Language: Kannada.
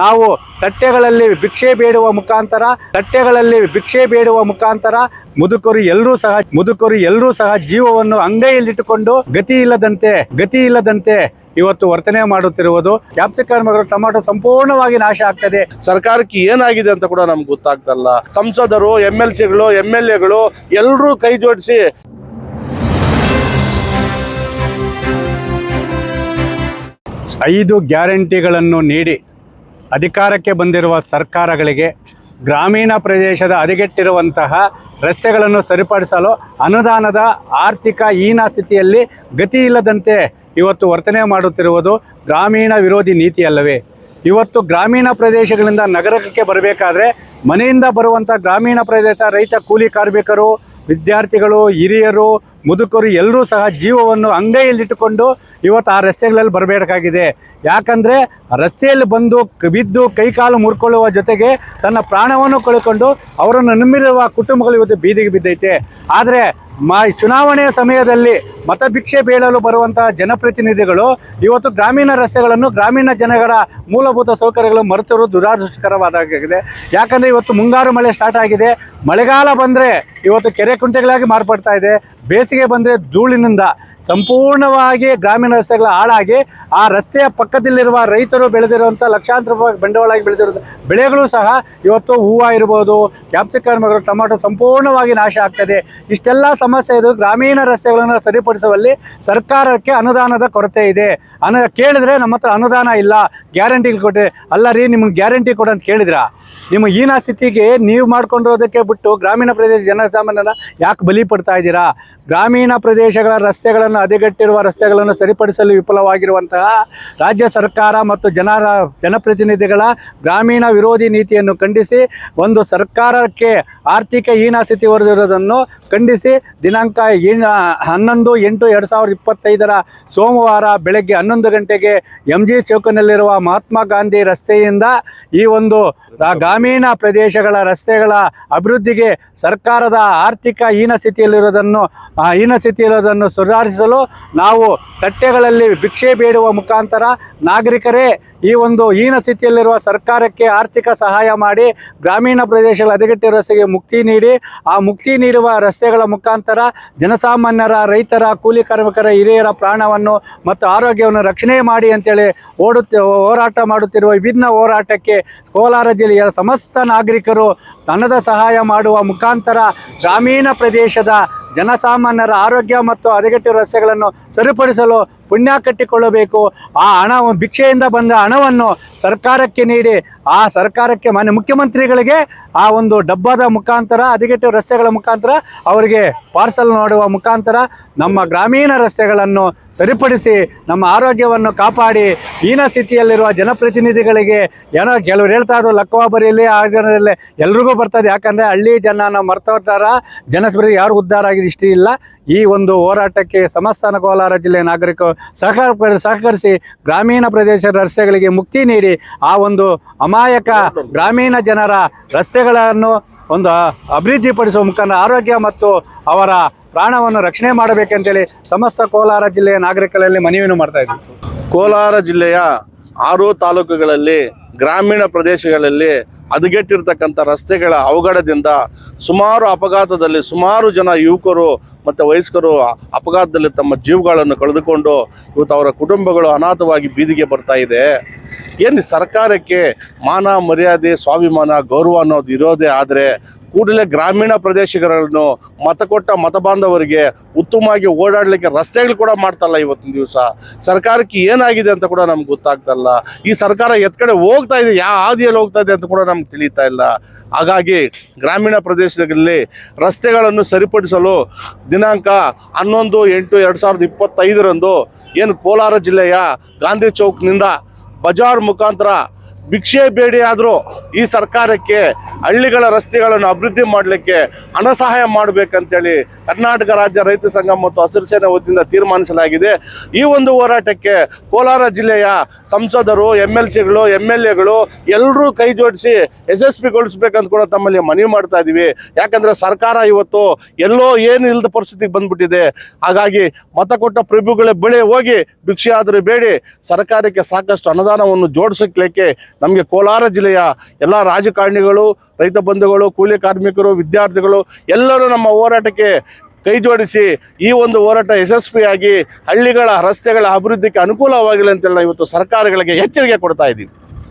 ನಾವು ತಟ್ಟೆಗಳಲ್ಲಿ ಭಿಕ್ಷೆ ಬೇಡುವ ಮುಖಾಂತರ ತಟ್ಟೆಗಳಲ್ಲಿ ಭಿಕ್ಷೆ ಬೇಡುವ ಮುಖಾಂತರ ಮುದುಕರು ಎಲ್ಲರೂ ಸಹ ಮುದುಕರು ಎಲ್ಲರೂ ಸಹ ಜೀವವನ್ನು ಅಂಗೈಯಲ್ಲಿಟ್ಟುಕೊಂಡು ಗತಿ ಇಲ್ಲದಂತೆ ಗತಿ ಇಲ್ಲದಂತೆ ಇವತ್ತು ವರ್ತನೆ ಮಾಡುತ್ತಿರುವುದು. ಕ್ಯಾಪ್ಸಿಕಮ್ ಮತ್ತು ಟೊಮಾಟೊ ಸಂಪೂರ್ಣವಾಗಿ ನಾಶ ಆಗ್ತದೆ. ಸರ್ಕಾರಕ್ಕೆ ಏನಾಗಿದೆ ಅಂತ ಕೂಡ ನಮ್ಗೆ ಗೊತ್ತಾಗ್ತಲ್ಲ. ಸಂಸದರು ಎಂ ಎಲ್ ಸಿಗಳು ಎಂ ಎಲ್ ಎಗಳು ಎಲ್ಲರೂ ಕೈ ಜೋಡಿಸಿ ಐದು ಗ್ಯಾರಂಟಿಗಳನ್ನು ನೀಡಿ. ಅಧಿಕಾರಕ್ಕೆ ಬಂದಿರುವ ಸರ್ಕಾರಗಳಿಗೆ ಗ್ರಾಮೀಣ ಪ್ರದೇಶದ ಹದಗೆಟ್ಟಿರುವಂತಹ ರಸ್ತೆಗಳನ್ನು ಸರಿಪಡಿಸಲು ಅನುದಾನದ ಆರ್ಥಿಕ ಹೀನ ಸ್ಥಿತಿಯಲ್ಲಿ ಗತಿ ಇಲ್ಲದಂತೆ ಇವತ್ತು ವರ್ತನೆ ಮಾಡುತ್ತಿರುವುದು ಗ್ರಾಮೀಣ ವಿರೋಧಿ ನೀತಿಯಲ್ಲವೇ. ಇವತ್ತು ಗ್ರಾಮೀಣ ಪ್ರದೇಶಗಳಿಂದ ನಗರಕ್ಕೆ ಬರಬೇಕಾದ್ರೆ ಮನೆಯಿಂದ ಬರುವಂಥ ಗ್ರಾಮೀಣ ಪ್ರದೇಶ ರೈತ ಕೂಲಿ ಕಾರ್ಮಿಕರು, ವಿದ್ಯಾರ್ಥಿಗಳು, ಹಿರಿಯರು ಮುದುಕರು ಎಲ್ಲರೂ ಸಹ ಜೀವವನ್ನು ಅಂಗೈಯಲ್ಲಿಟ್ಟುಕೊಂಡು ಇವತ್ತು ಆ ರಸ್ತೆಗಳಲ್ಲಿ ಬರಬೇಕಾಗಿದೆ. ಯಾಕಂದರೆ ರಸ್ತೆಯಲ್ಲಿ ಬಂದು ಬಿದ್ದು ಕೈಕಾಲು ಮುರ್ಕೊಳ್ಳುವ ಜೊತೆಗೆ ತನ್ನ ಪ್ರಾಣವನ್ನು ಕಳ್ಕೊಂಡು ಅವರನ್ನು ನಂಬಿರುವ ಕುಟುಂಬಗಳು ಇವತ್ತು ಬೀದಿಗೆ ಬಿದ್ದೈತೆ. ಆದರೆ ಮ ಚುನಾವಣೆಯ ಸಮಯದಲ್ಲಿ ಮತಭಿಕ್ಷೆ ಬೀಳಲು ಬರುವಂತಹ ಜನಪ್ರತಿನಿಧಿಗಳು ಇವತ್ತು ಗ್ರಾಮೀಣ ರಸ್ತೆಗಳನ್ನು ಗ್ರಾಮೀಣ ಜನಗಳ ಮೂಲಭೂತ ಸೌಕರ್ಯಗಳು ಮರೆತರು ದುರಾದೃಷ್ಟಕರವಾದಾಗಿದೆ. ಯಾಕಂದರೆ ಇವತ್ತು ಮುಂಗಾರು ಮಳೆ ಸ್ಟಾರ್ಟ್ ಆಗಿದೆ. ಮಳೆಗಾಲ ಬಂದರೆ ಇವತ್ತು ಕೆರೆ ಕುಂಟೆಗಳಾಗಿ ಮಾರ್ಪಡ್ತಾ ಇದೆ. ಬೇಸಿಗೆ ಬಂದರೆ ಧೂಳಿನಿಂದ ಸಂಪೂರ್ಣವಾಗಿ ಗ್ರಾಮೀಣ ರಸ್ತೆಗಳ ಹಾಳಾಗಿ ಆ ರಸ್ತೆಯ ಪಕ್ಕದಲ್ಲಿರುವ ರೈತರು ಬೆಳೆದಿರುವಂಥ ಲಕ್ಷಾಂತರ ರೂಪಾಯಿ ಬಂಡವಾಳಾಗಿ ಬೆಳೆದಿರೋ ಬೆಳೆಗಳು ಸಹ ಇವತ್ತು ಹೂವು ಇರ್ಬೋದು ಕ್ಯಾಪ್ಸಿಕಮ್ ಟೊಮಾಟೊ ಸಂಪೂರ್ಣವಾಗಿ ನಾಶ ಆಗ್ತದೆ. ಇಷ್ಟೆಲ್ಲ ಸಮಸ್ಯೆ ಇದು ಗ್ರಾಮೀಣ ರಸ್ತೆಗಳನ್ನು ಸರಿಪಡಿಸುವಲ್ಲಿ ಸರ್ಕಾರಕ್ಕೆ ಅನುದಾನದ ಕೊರತೆ ಇದೆ. ಅನು ಕೇಳಿದ್ರೆ ನಮ್ಮ ಹತ್ರ ಅನುದಾನ ಇಲ್ಲ, ಗ್ಯಾರಂಟಿ ಕೊಟ್ಟರೆ ಅಲ್ಲ ರೀ, ನಿಮ್ಗೆ ಗ್ಯಾರಂಟಿ ಕೊಡು ಅಂತ ಕೇಳಿದ್ರಾ? ನಿಮ್ಮ ನಾ ಸ್ಥಿತಿಗೆ ನೀವು ಮಾಡ್ಕೊಂಡಿರೋದಕ್ಕೆ ಬಿಟ್ಟು ಗ್ರಾಮೀಣ ಪ್ರದೇಶ ಜನಸಾಮಾನ್ಯರ ಯಾಕೆ ಬಲಿ ಪಡ್ತಾ ಇದ್ದೀರಾ? ಗ್ರಾಮೀಣ ಪ್ರದೇಶಗಳ ರಸ್ತೆಗಳನ್ನು ಹದಗೆಟ್ಟಿರುವ ರಸ್ತೆಗಳನ್ನು ಸರಿಪಡಿಸಲು ವಿಫಲವಾಗಿರುವಂತಹ ರಾಜ್ಯ ಸರ್ಕಾರ ಮತ್ತು ಜನರ ಜನಪ್ರತಿನಿಧಿಗಳ ಗ್ರಾಮೀಣ ವಿರೋಧಿ ನೀತಿಯನ್ನು ಖಂಡಿಸಿ, ಒಂದು ಸರ್ಕಾರಕ್ಕೆ ಆರ್ಥಿಕ ಹೀನ ಸ್ಥಿತಿ ಹೊರದಿರುವುದನ್ನು ಖಂಡಿಸಿ, ದಿನಾಂಕ ಹನ್ನೊಂದು ಎಂಟು ಎರಡು ಸಾವಿರದ ಇಪ್ಪತ್ತೈದರ ಸೋಮವಾರ ಬೆಳಗ್ಗೆ ಹನ್ನೊಂದು ಗಂಟೆಗೆ ಎಂ ಜಿ ಚೌಕನಲ್ಲಿರುವ ಮಹಾತ್ಮ ಗಾಂಧಿ ರಸ್ತೆಯಿಂದ ಈ ಒಂದು ಗ್ರಾಮೀಣ ಪ್ರದೇಶಗಳ ರಸ್ತೆಗಳ ಅಭಿವೃದ್ಧಿಗೆ ಸರ್ಕಾರದ ಆರ್ಥಿಕ ಹೀನ ಸ್ಥಿತಿಯಲ್ಲಿರೋದನ್ನು ಆ ಹೀನ ಸ್ಥಿತಿಯಿರೋದನ್ನು ಸುಧಾರಿಸಲು ನಾವು ತಟ್ಟೆಗಳಲ್ಲಿ ಭಿಕ್ಷೆ ಬೇಡುವ ಮುಖಾಂತರ ನಾಗರಿಕರೇ ಈ ಒಂದು ಹೀನ ಸ್ಥಿತಿಯಲ್ಲಿರುವ ಸರ್ಕಾರಕ್ಕೆ ಆರ್ಥಿಕ ಸಹಾಯ ಮಾಡಿ ಗ್ರಾಮೀಣ ಪ್ರದೇಶಗಳ ಹದಗೆಟ್ಟಿರುವ ರಸ್ತೆಗೆ ಮುಕ್ತಿ ನೀಡಿ, ಆ ಮುಕ್ತಿ ನೀಡುವ ರಸ್ತೆಗಳ ಮುಖಾಂತರ ಜನಸಾಮಾನ್ಯರ, ರೈತರ, ಕೂಲಿ ಕಾರ್ಮಿಕರ, ಹಿರಿಯರ ಪ್ರಾಣವನ್ನು ಮತ್ತು ಆರೋಗ್ಯವನ್ನು ರಕ್ಷಣೆ ಮಾಡಿ ಅಂತೇಳಿ ಓಡುತ್ತ, ಹೋರಾಟ ಮಾಡುತ್ತಿರುವ ವಿಭಿನ್ನ ಹೋರಾಟಕ್ಕೆ ಕೋಲಾರ ಜಿಲ್ಲೆಯ ಸಮಸ್ತ ನಾಗರಿಕರು ಧನದ ಸಹಾಯ ಮಾಡುವ ಮುಖಾಂತರ ಗ್ರಾಮೀಣ ಪ್ರದೇಶದ ಜನಸಾಮಾನ್ಯರ ಆರೋಗ್ಯ ಮತ್ತು ಹದಗೆಟ್ಟಿರುವ ರಸ್ತೆಗಳನ್ನು ಸರಿಪಡಿಸಲು ಪುಣ್ಯ ಕಟ್ಟಿಕೊಳ್ಳಬೇಕು. ಆ ಹಣ, ಭಿಕ್ಷೆಯಿಂದ ಬಂದ ಹಣವನ್ನು ಸರ್ಕಾರಕ್ಕೆ ನೀಡಿ, ಆ ಸರ್ಕಾರಕ್ಕೆ ಮನೆ ಮುಖ್ಯಮಂತ್ರಿಗಳಿಗೆ ಆ ಒಂದು ಡಬ್ಬದ ಮುಖಾಂತರ ಅದಿಗೆಟ್ಟು ರಸ್ತೆಗಳ ಮುಖಾಂತರ ಅವರಿಗೆ ಪಾರ್ಸಲ್ ಮಾಡುವ ಮುಖಾಂತರ ನಮ್ಮ ಗ್ರಾಮೀಣ ರಸ್ತೆಗಳನ್ನು ಸರಿಪಡಿಸಿ, ನಮ್ಮ ಆರೋಗ್ಯವನ್ನು ಕಾಪಾಡಿ, ಹೀನ ಸ್ಥಿತಿಯಲ್ಲಿರುವ ಜನಪ್ರತಿನಿಧಿಗಳಿಗೆ ಏನೋ ಕೆಲವರು ಹೇಳ್ತಾ ಇದ್ರು ಲಕ್ಕವ ಬರೀಲಿ, ಆ ಜನರಲ್ಲಿ ಎಲ್ರಿಗೂ ಬರ್ತದೆ. ಯಾಕಂದರೆ ಹಳ್ಳಿ ಜನನ ಮರ್ತೋತಾರ ಜನಸ್ಪರಿ ಯಾರು ಉದ್ಧಾರ ಆಗಿದೆ ಇಷ್ಟ ಇಲ್ಲ ಈ ಒಂದು ಹೋರಾಟಕ್ಕೆ ಸಮಸ್ತಾನ ಕೋಲಾರ ಜಿಲ್ಲೆಯ ನಾಗರಿಕರು ಸಹಕಾರ ಸಹಕರಿಸಿ ಗ್ರಾಮೀಣ ಪ್ರದೇಶದ ರಸ್ತೆಗಳಿಗೆ ಮುಕ್ತಿ ನೀಡಿ ಆ ಒಂದು ಅಮಾಯಕ ಗ್ರಾಮೀಣ ಜನರ ರಸ್ತೆಗಳನ್ನು ಒಂದು ಅಭಿವೃದ್ಧಿಪಡಿಸುವ ಮುಖಾಂತರ ಆರೋಗ್ಯ ಮತ್ತು ಅವರ ಪ್ರಾಣವನ್ನು ರಕ್ಷಣೆ ಮಾಡಬೇಕಂತೇಳಿ ಸಮಸ್ತ ಕೋಲಾರ ಜಿಲ್ಲೆಯ ನಾಗರಿಕರಲ್ಲಿ ಮನವಿಯನ್ನು ಮಾಡ್ತಾ ಇದ್ದೀವಿ ಕೋಲಾರ ಜಿಲ್ಲೆಯ ಆರು ತಾಲೂಕುಗಳಲ್ಲಿ, ಗ್ರಾಮೀಣ ಪ್ರದೇಶಗಳಲ್ಲಿ ಹದಗೆಟ್ಟಿರ್ತಕ್ಕಂಥ ರಸ್ತೆಗಳ ಅವಘಡದಿಂದ ಸುಮಾರು ಅಪಘಾತದಲ್ಲಿ ಸುಮಾರು ಜನ ಯುವಕರು ಮತ್ತು ವಯಸ್ಕರು ಅಪಘಾತದಲ್ಲಿ ತಮ್ಮ ಜೀವಗಳನ್ನು ಕಳೆದುಕೊಂಡು ಇವತ್ತು ಅವರ ಕುಟುಂಬಗಳು ಅನಾಥವಾಗಿ ಬೀದಿಗೆ ಬರ್ತಾ ಇದೆ. ಏನು ಸರ್ಕಾರಕ್ಕೆ ಮಾನ ಮರ್ಯಾದೆ, ಸ್ವಾಭಿಮಾನ, ಗೌರವ ಅನ್ನೋದು ಇರೋದೇ ಆದರೆ ಕೂಡಲೇ ಗ್ರಾಮೀಣ ಪ್ರದೇಶಗಳನ್ನು ಮತ ಕೊಟ್ಟ ಮತ ಬಾಂಧವರಿಗೆ ಉತ್ತಮವಾಗಿ ಓಡಾಡಲಿಕ್ಕೆ ರಸ್ತೆಗಳು ಕೂಡ ಮಾಡ್ತಲ್ಲ ಇವತ್ತಿನ ದಿವಸ. ಸರ್ಕಾರಕ್ಕೆ ಏನಾಗಿದೆ ಅಂತ ಕೂಡ ನಮ್ಗೆ ಗೊತ್ತಾಗ್ತಲ್ಲ. ಈ ಸರ್ಕಾರ ಎತ್ ಕಡೆ ಹೋಗ್ತಾ ಇದೆ ಯಾವ ಹಾದಿಯಲ್ಲಿ ಹೋಗ್ತಾ ಇದೆ ಅಂತ ಕೂಡ ನಮ್ಗೆ ತಿಳಿತಾ ಇಲ್ಲ. ಹಾಗಾಗಿ ಗ್ರಾಮೀಣ ಪ್ರದೇಶದಲ್ಲಿ ರಸ್ತೆಗಳನ್ನು ಸರಿಪಡಿಸಲು ದಿನಾಂಕ ಹನ್ನೊಂದು, ಎಂಟು, ಎರಡು ಸಾವಿರದ ಇಪ್ಪತ್ತೈದರಂದು ಏನು ಕೋಲಾರ ಜಿಲ್ಲೆಯ ಗಾಂಧಿ ಚೌಕ್ನಿಂದ ಬಜಾರ್ ಮುಖಾಂತರ ಭಿಕ್ಷೆ ಬೇಡಿ ಆದರೂ ಈ ಸರ್ಕಾರಕ್ಕೆ ಹಳ್ಳಿಗಳ ರಸ್ತೆಗಳನ್ನು ಅಭಿವೃದ್ಧಿ ಮಾಡಲಿಕ್ಕೆ ಹಣ ಸಹಾಯ ಮಾಡಬೇಕಂತೇಳಿ ಕರ್ನಾಟಕ ರಾಜ್ಯ ರೈತ ಸಂಘ ಮತ್ತು ಹಸಿರು ಸೇನೆ ವತಿಯಿಂದ ತೀರ್ಮಾನಿಸಲಾಗಿದೆ. ಈ ಒಂದು ಹೋರಾಟಕ್ಕೆ ಕೋಲಾರ ಜಿಲ್ಲೆಯ ಸಂಸದರು ಎಂ ಎಲ್ ಸಿಗಳು ಎಂ ಎಲ್ ಎಗಳು ಎಲ್ಲರೂ ಕೈ ಜೋಡಿಸಿ ಯಶಸ್ವಿಗೊಳಿಸ್ಬೇಕಂತ ಕೂಡ ತಮ್ಮಲ್ಲಿ ಮನವಿ ಮಾಡ್ತಾ ಇದ್ದೀವಿ ಯಾಕಂದರೆ ಸರ್ಕಾರ ಇವತ್ತು ಎಲ್ಲೋ ಏನು ಇಲ್ಲದ ಪರಿಸ್ಥಿತಿಗೆ ಬಂದ್ಬಿಟ್ಟಿದೆ. ಹಾಗಾಗಿ ಮತ ಕೊಟ್ಟ ಪ್ರಭುಗಳ ಬಳಿ ಹೋಗಿ, ಭಿಕ್ಷೆ ಆದರೂ ಬೇಡಿ, ಸರ್ಕಾರಕ್ಕೆ ಸಾಕಷ್ಟು ಅನುದಾನವನ್ನು ಜೋಡಿಸಲಿಕ್ಕೆ ನಮಗೆ ಕೋಲಾರ ಜಿಲ್ಲೆಯ ಎಲ್ಲ ರಾಜಕಾರಣಿಗಳು, ರೈತ ಬಂಧುಗಳು, ಕೂಲಿ ಕಾರ್ಮಿಕರು, ವಿದ್ಯಾರ್ಥಿಗಳು ಎಲ್ಲರೂ ನಮ್ಮ ಹೋರಾಟಕ್ಕೆ ಕೈ ಜೋಡಿಸಿ ಈ ಒಂದು ಹೋರಾಟ ಯಶಸ್ವಿಯಾಗಿ ಹಳ್ಳಿಗಳ ರಸ್ತೆಗಳ ಅಭಿವೃದ್ಧಿಗೆ ಅನುಕೂಲವಾಗಿಲ್ಲ ಅಂತೆಲ್ಲ ಇವತ್ತು ಸರ್ಕಾರಗಳಿಗೆ ಎಚ್ಚರಿಕೆ ಕೊಡ್ತಾ ಇದ್ದೀವಿ.